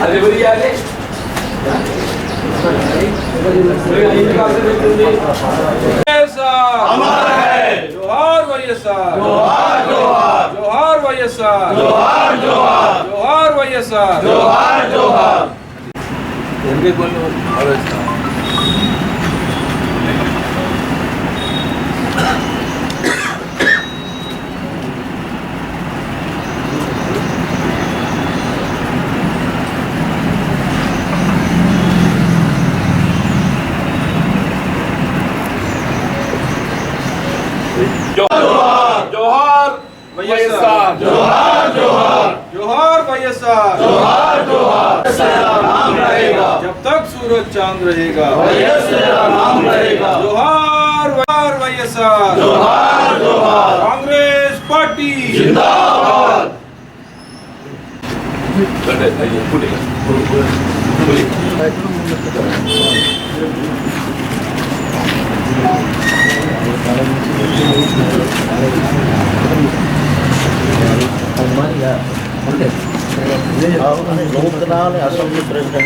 అది ఎవరు ఇవ్వాలి జోహార్ వైఎస్ఆర్ జోహార్ జోహార్ జోహార్ వైఎస్ఆర్ జోహార్ జోహార్ జోహార్ వైఎస్ఆర్ జోహార్ జోహార్ ఎందుకే जोहार जोहार वैएसआर जोहार। जोहार जोहार वैएसआर जोहार जोहार। रहेगा जब तक सूरज चाँद रहेगा। वैएस रहेगा जोहार वैहार वैएसआर जोहार। Congress party. जिंदाबाद। बड़े आइए बोलिए बोलिए Almanya, lokal assemble president.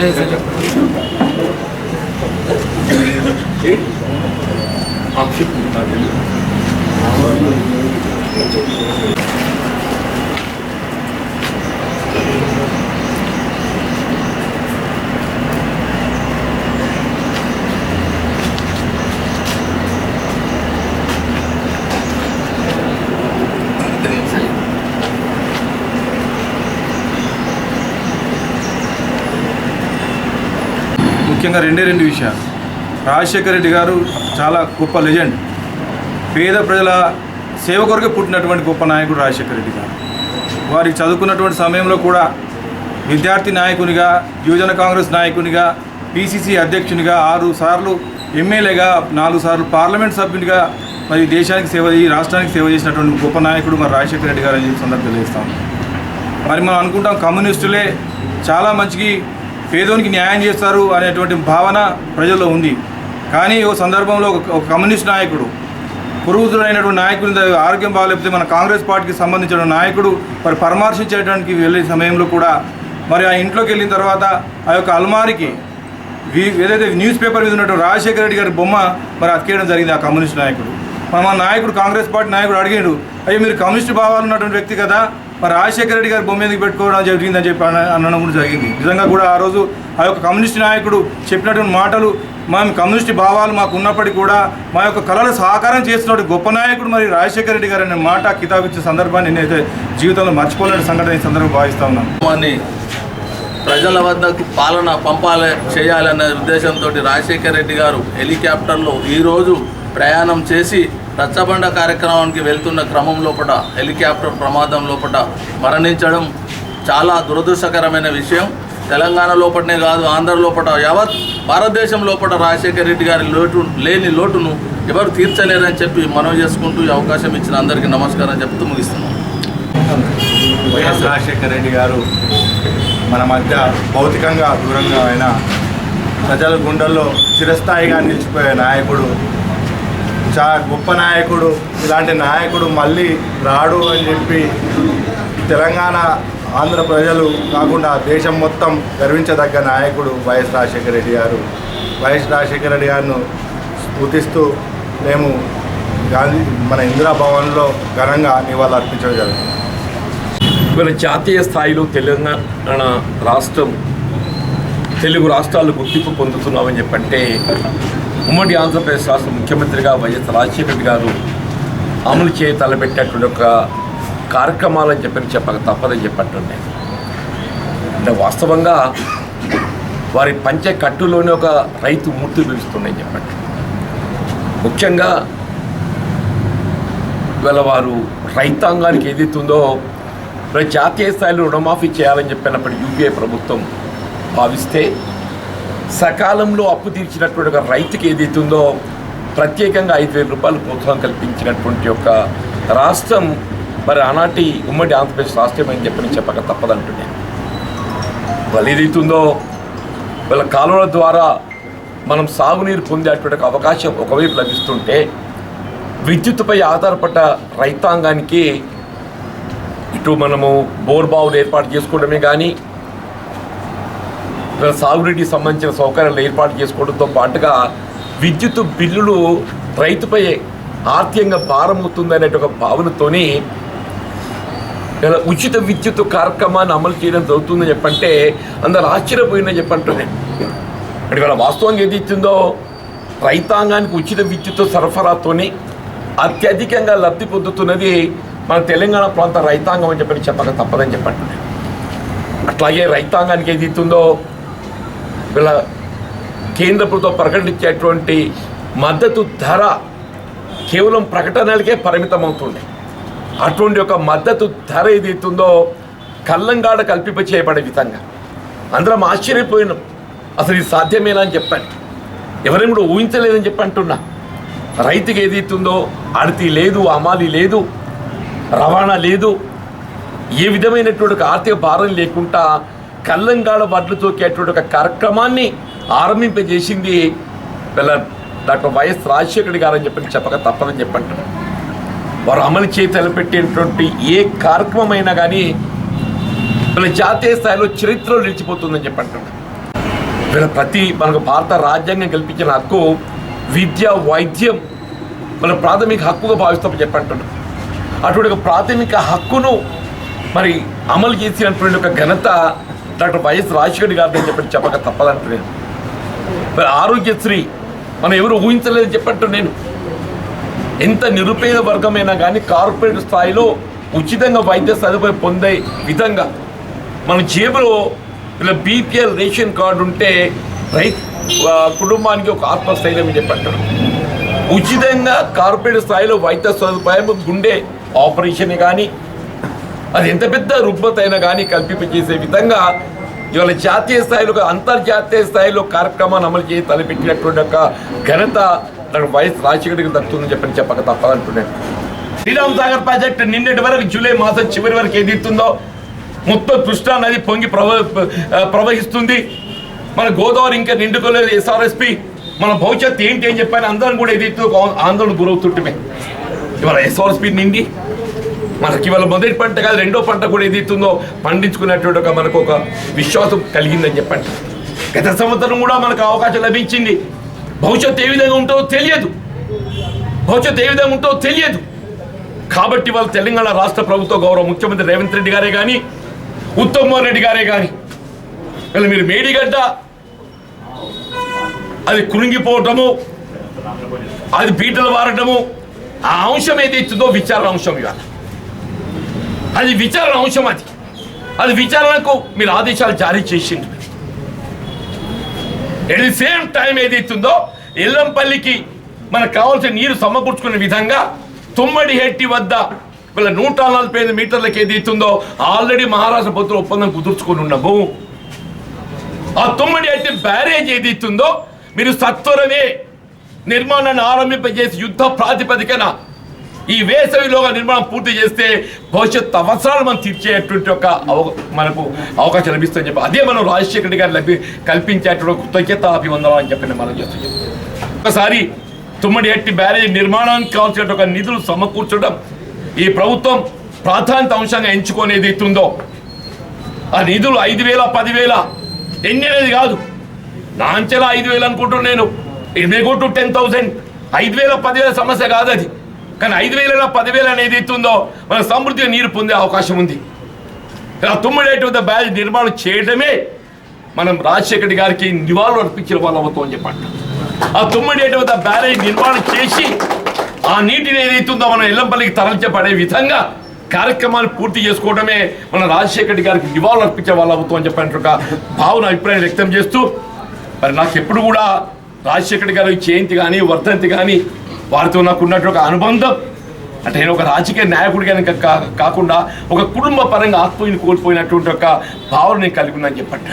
Evet. Akşam mı? ముఖ్యంగా రెండే రెండు విషయాలు. రాజశేఖర రెడ్డి గారు చాలా గొప్ప లెజెండ్. పేద ప్రజల సేవ కొరకు పుట్టినటువంటి గొప్ప నాయకుడు రాజశేఖర రెడ్డి గారు. వారికి చదువుకున్నటువంటి సమయంలో కూడా విద్యార్థి నాయకునిగా యువజన కాంగ్రెస్ నాయకునిగా పిసిసి అధ్యక్షునిగా ఆరు సార్లు ఎమ్మెల్యేగా నాలుగు సార్లు పార్లమెంట్ సభ్యునిగా మరి దేశానికి సేవ ఈ రాష్ట్రానికి సేవ చేసినటువంటి గొప్ప నాయకుడు మరి రాజశేఖర రెడ్డి గారు అని చెప్పి సందర్భం తెలియజేస్తాం మరి మనం అనుకుంటాం కమ్యూనిస్టులే చాలా మంచికి పేదోనికి న్యాయం చేస్తారు అనేటువంటి భావన ప్రజల్లో ఉంది. కానీ ఓ సందర్భంలో ఒక కమ్యూనిస్ట్ నాయకుడు పురుగుతుడైనటువంటి నాయకుడి ఆరోగ్యం బాగాలేకపోతే మన కాంగ్రెస్ పార్టీకి సంబంధించిన నాయకుడు మరి పరామర్శించడానికి వెళ్ళే సమయంలో కూడా మరి ఆ ఇంట్లోకి వెళ్ళిన తర్వాత ఆ యొక్క అల్మారికి ఏదైతే న్యూస్ పేపర్ మీద ఉన్నటువంటి రాజశేఖర రెడ్డి గారి బొమ్మ మరి అతికేయడం జరిగింది ఆ కమ్యూనిస్ట్ నాయకుడు. మన నాయకుడు కాంగ్రెస్ పార్టీ నాయకుడు అడిగాడు అయ్యో మీరు కమ్యూనిస్ట్ భావాలు ఉన్నటువంటి వ్యక్తి కదా మరి రాజశేఖర రెడ్డి గారి బొమ్మ ఎందుకు పెట్టుకోవడం జరిగిందని చెప్పి అనడం కూడా జరిగింది. నిజంగా కూడా ఆ రోజు ఆ యొక్క కమ్యూనిస్ట్ నాయకుడు చెప్పినటువంటి మాటలు మేము కమ్యూనిస్ట్ భావాలు మాకు ఉన్నప్పటికీ కూడా మా యొక్క కళలు సహకారం చేస్తున్న గొప్ప నాయకుడు మరి రాజశేఖర రెడ్డి గారు అనే మాట కితాబిచ్చే సందర్భాన్ని నేనైతే జీవితంలో మర్చిపోలేని సంఘటన ఈ సందర్భం భావిస్తా ఉన్నాను ప్రజల వద్దకు పాలన పంపాలి చేయాలనే ఉద్దేశంతో రాజశేఖర రెడ్డి గారు హెలికాప్టర్లో ఈరోజు ప్రయాణం చేసి రచ్చబండ కార్యక్రమానికి వెళ్తున్న క్రమం లోపల హెలికాప్టర్ ప్రమాదం లోపల మరణించడం చాలా దురదృష్టకరమైన విషయం. తెలంగాణ లోపలనే కాదు ఆంధ్ర లోపల యావత్ భారతదేశం లోపల రాజశేఖర రెడ్డి గారి లోటు లేని లోటును ఎవరు తీర్చలేరని చెప్పి మనవి చేసుకుంటూ ఈ అవకాశం ఇచ్చిన అందరికీ నమస్కారం చెప్తూ ముగిస్తున్నాం. వైఎస్ రాజశేఖర రెడ్డి గారు మన మధ్య భౌతికంగా దూరంగా అయిన ప్రజల గుండెల్లో చిరస్థాయిగా నిలిచిపోయే నాయకుడు చా గొప్ప నాయకుడు ఇలాంటి నాయకుడు మళ్ళీ రాడు అని చెప్పి తెలంగాణ ఆంధ్ర ప్రజలు కాకుండా దేశం మొత్తం గర్వించదగ్గ నాయకుడు వైఎస్ రాజశేఖర రెడ్డి గారు. వైఎస్ రాజశేఖర రెడ్డి గారిను స్మృతిస్తూ మేము గాంధీ మన ఇందిరా భవన్లో ఘనంగా నివాళులు అర్పించడం జరుగుతుంది జాతీయ స్థాయిలో తెలంగాణ రాష్ట్రం తెలుగు రాష్ట్రాలు గుర్తింపు పొందుతున్నామని చెప్పంటే ఉమ్మడి ఆంధ్రప్రదేశ్ రాష్ట్ర ముఖ్యమంత్రిగా వైఎస్ రాజశేఖర రెడ్డి గారు అమలు చేయ తలపెట్టినటువంటి ఒక కార్యక్రమాలని చెప్పని చెప్పక తప్పదని చెప్పట్టుండే అంటే వాస్తవంగా వారి పంచే కట్టులోనే ఒక రైతు మూర్తి పిలుస్తున్నాయని చెప్పండి ముఖ్యంగా ఇవాళ వారు రైతాంగానికి ఏదైతుందో మరి జాతీయ స్థాయిలో రుణమాఫీ చేయాలని చెప్పినప్పుడు యూపీఏ ప్రభుత్వం భావిస్తే సకాలంలో అప్పు తీర్చినటువంటి ఒక రైతుకి ఏదైతుందో ప్రత్యేకంగా ఐదు వేల రూపాయలు ప్రోత్సాహం కల్పించినటువంటి ఒక రాష్ట్రం మరి ఆనాటి ఉమ్మడి ఆంధ్రప్రదేశ్ రాష్ట్రం అని చెప్పని చెప్పక తప్పదంటున్నాను వాళ్ళు ఏదైతుందో వాళ్ళ కాలువల ద్వారా మనం సాగునీరు పొందేటువంటి ఒక అవకాశం ఒకవైపు లభిస్తుంటే విద్యుత్పై ఆధారపడ్డ రైతాంగానికి ఇటు మనము బోర్బావులు ఏర్పాటు చేసుకోవడమే కానీ ఇవాళ సాగునీటికి సంబంధించిన సౌకర్యాలు ఏర్పాటు చేసుకోవడంతో పాటుగా విద్యుత్ బిల్లులు రైతుపై ఆర్థికంగా భారమవుతుందనే ఒక భావనతోని ఉచిత విద్యుత్ కార్యక్రమాన్ని అమలు చేయడం జరుగుతుందని చెప్పంటే అందరు ఆశ్చర్యపోయిందని చెప్పంటున్నాను అంటే ఇవాళ వాస్తవంగా ఏది ఇచ్చిందో రైతాంగానికి ఉచిత విద్యుత్ సరఫరాతోని అత్యధికంగా లబ్ధి పొందుతున్నది మన తెలంగాణ ప్రాంత రైతాంగం అని చెప్పని చెప్పక తప్పదని చెప్పంటున్నాయి అట్లాగే రైతాంగానికి ఏది ఇస్తుందో వీళ్ళ కేంద్ర ప్రభుత్వం ప్రకటించేటువంటి మద్దతు ధర కేవలం ప్రకటనలకే పరిమితం అవుతుంది అటువంటి ఒక మద్దతు ధర ఏదైతుందో కల్లంగాడ కల్పింప చేయబడే విధంగా. అందరం ఆశ్చర్యపోయినాం. అసలు ఇది సాధ్యమేనా అని చెప్పాను. ఎవరైనా కూడా ఊహించలేదని చెప్పి అంటున్నా. రైతుకి ఏదైతుందో అడతి లేదు అమాలి లేదు రవాణా లేదు ఏ విధమైనటువంటి ఆర్థిక భారం లేకుండా కల్లంగాడ వడ్లు తోకేటువంటి ఒక కార్యక్రమాన్ని ఆరంభింపజేసింది వీళ్ళ డాక్టర్ వైఎస్ రాజశేఖర్ గారు అని చెప్పి చెప్పక తప్పదని చెప్పంటారు వారు అమలు చేయి తలపెట్టేటువంటి ఏ కార్యక్రమం అయినా కానీ వీళ్ళ జాతీయ స్థాయిలో చరిత్రలో నిలిచిపోతుందని చెప్పంటారు వీళ్ళ ప్రతి మనకు భారత రాజ్యాంగం కల్పించిన హక్కు విద్య వైద్యం మన ప్రాథమిక హక్కుగా భావిస్తామని చెప్పంటున్నాం అటువంటి ఒక ప్రాథమిక హక్కును మరి అమలు చేసినటువంటి ఒక ఘనత డాక్టర్ వైఎస్ రాజశేఖర్ గారిని చెప్పి చెప్పక తప్పదంటున్నాను మరి ఆరోగ్యశ్రీ మనం ఎవరు ఊహించలేదని చెప్పట్టు నేను. ఎంత నిరుపేద వర్గమైనా కానీ కార్పొరేట్ స్థాయిలో ఉచితంగా వైద్య సదుపాయం పొందే విధంగా మన జేబులో ఇలా బీపీఎల్ రేషన్ కార్డు ఉంటే రైతు కుటుంబానికి ఒక ఆత్మస్థైర్యం చెప్పట్టు. ఉచితంగా కార్పొరేట్ స్థాయిలో వైద్య సదుపాయం గుండె ఆపరేషన్ కానీ అది ఎంత పెద్ద రుగ్మత అయినా కానీ కల్పింపజేసే విధంగా ఇవాళ జాతీయ స్థాయిలో అంతర్జాతీయ స్థాయిలో కార్యక్రమాన్ని అమలు చేసి తలపెట్టినటువంటి ఒక ఘనత వైఎస్ రాజశేఖరికి దక్కుతుందని చెప్పని చెప్పక తప్పదంటున్నాను శ్రీరామ్ సాగర్ ప్రాజెక్టు నిన్నటి వరకు జూలై మాసం చివరి వరకు ఏది ఇస్తుందో మొత్తం కృష్ణా నది పొంగి ప్రవ ప్రవహిస్తుంది. మన గోదావరి ఇంకా నిండుకోలేదు. ఎస్ఆర్ఎస్పి మన భవిష్యత్తు ఏంటి అని చెప్పని అందరం కూడా ఏది ఇస్తుందో ఆందోళన గురవుతుంటే ఇవాళ ఎస్ఆర్ఎస్పి నిండి మనకి ఇవాళ మొదటి పంట కాదు రెండో పంట కూడా ఏది ఇస్తుందో పండించుకునేటువంటి ఒక మనకు ఒక విశ్వాసం కలిగిందని చెప్పండి. గత సంవత్సరం కూడా మనకు అవకాశం లభించింది. భవిష్యత్తు ఏ విధంగా ఉంటుందో తెలియదు. భవిష్యత్తు ఏ విధంగా ఉంటుందో తెలియదు. కాబట్టి వాళ్ళ తెలంగాణ రాష్ట్ర ప్రభుత్వ గౌరవ ముఖ్యమంత్రి రేవంత్ రెడ్డి గారే కానీ ఉత్తమ్ రెడ్డి గారే కానీ వీళ్ళు మీరు మేడిగడ్డ అది కురింగిపోవటము అది పీటలు వారటము ఆ అంశం ఏదైతుందో విచారణ అంశం ఇవాళ. అది విచారణ అంశం అది. అది విచారణకు మీరు ఆదేశాలు జారీ చేసింది ఎట్ ది సేమ్ టైం ఏదైతుందో ఎల్లంపల్లికి మనకు కావాల్సిన నీరు సమకూర్చుకునే విధంగా తుమ్మడి హెట్టి వద్ద వీళ్ళ నూట నలభై ఐదు మీటర్లకు ఏదైతుందో ఆల్రెడీ మహారాష్ట్ర ప్రభుత్వం ఒప్పందం కుదుర్చుకొని ఉన్నాము. ఆ తుమ్మడి హెట్టి బ్యారేజ్ ఏదైతుందో మీరు సత్వరమే నిర్మాణాన్ని ఆరంభింపజేసి యుద్ధ ప్రాతిపదికన ఈ వేసవిలోగా నిర్మాణం పూర్తి చేస్తే భవిష్యత్ అవసరాలు మనం తీర్చేటువంటి ఒక అవ- మనకు అవకాశం లభిస్తుందని చెప్పి అదే మనం రాజశేఖర రెడ్డి గారు లభి కల్పించేటువంటి కృతజ్ఞత అభివందనాలని చెప్పి మనం చేస్తున్నాం ఒకసారి తుమ్మడి ఎట్టి బ్యారేజ్ నిర్మాణానికి కావాల్సిన ఒక నిధులు సమకూర్చడం ఈ ప్రభుత్వం ప్రాధాన్యత అంశంగా ఎంచుకునేది ఎత్తుందో ఆ నిధులు ఐదు వేల పదివేల ఎన్ని అనేది కాదు. నా అంచెలా ఐదు వేలు అనుకుంటున్నాను నేను. ఇరవై కోట్లు టు టెన్ థౌసండ్. ఐదు వేల పదివేల సమస్య కాదు అది. కానీ ఐదు వేలలో పదివేలు అనేది ఎత్తుందో మన సమృద్ధిగా నీరు పొందే అవకాశం ఉంది. ఇలా తుమ్మడేటువంటి బ్యారేజ్ నిర్మాణం చేయడమే మనం రాజశేఖర్ గారికి నివాళులు అర్పించిన వాళ్ళు అవుతాం అని చెప్పండి. ఆ తుమ్మడేటువంటి బ్యారేజ్ నిర్మాణం చేసి ఆ నీటిని ఏదైతుందో మనం ఎల్లంపల్లికి తరలించబడే విధంగా కార్యక్రమాలు పూర్తి చేసుకోవడమే మన రాజశేఖర్ గారికి నివాళులు అర్పించే వాళ్ళు అవుతాం అని చెప్పినట్టు ఒక భావన అభిప్రాయం వ్యక్తం చేస్తూ మరి నాకు ఎప్పుడు కూడా రాజశేఖర్ గారి జయంతి కానీ వర్ధంతి కానీ వారితో నాకు ఉన్నటువంటి ఒక అనుబంధం. అంటే నేను ఒక రాజకీయ నాయకుడిగా కా- కాకుండా ఒక కుటుంబ పరంగా ఆత్మీయుని కోల్పోయినటువంటి ఒక భావన నేను కలిగి ఉన్నాను చెప్పండి.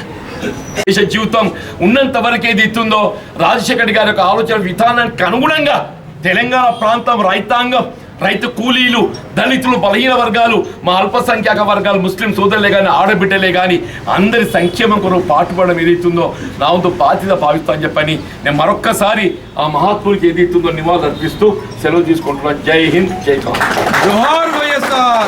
దేశ జీవితం ఉన్నంత వరకు ఏది ఇస్తుందో రాజశేఖర్ గారి యొక్క ఆలోచన విధానానికి అనుగుణంగా తెలంగాణ ప్రాంతం రైతాంగం రైతు కూలీలు దళితులు బలహీన వర్గాలు మా అల్పసంఖ్యాక వర్గాలు ముస్లిం సోదరులే కానీ ఆడబిడ్డలే కానీ అందరి సంక్షేమం కొరకు పాటుపడడం ఏదైతుందో నా వంతు బాధ్యత భావిస్తాను చెప్పని నేను మరొక్కసారి ఆ మహాత్ముడికి ఏదైతుందో నివాళులు అర్పిస్తూ సెలవు తీసుకుంటున్నాను జై హింద్ జై కాంగ్రెస్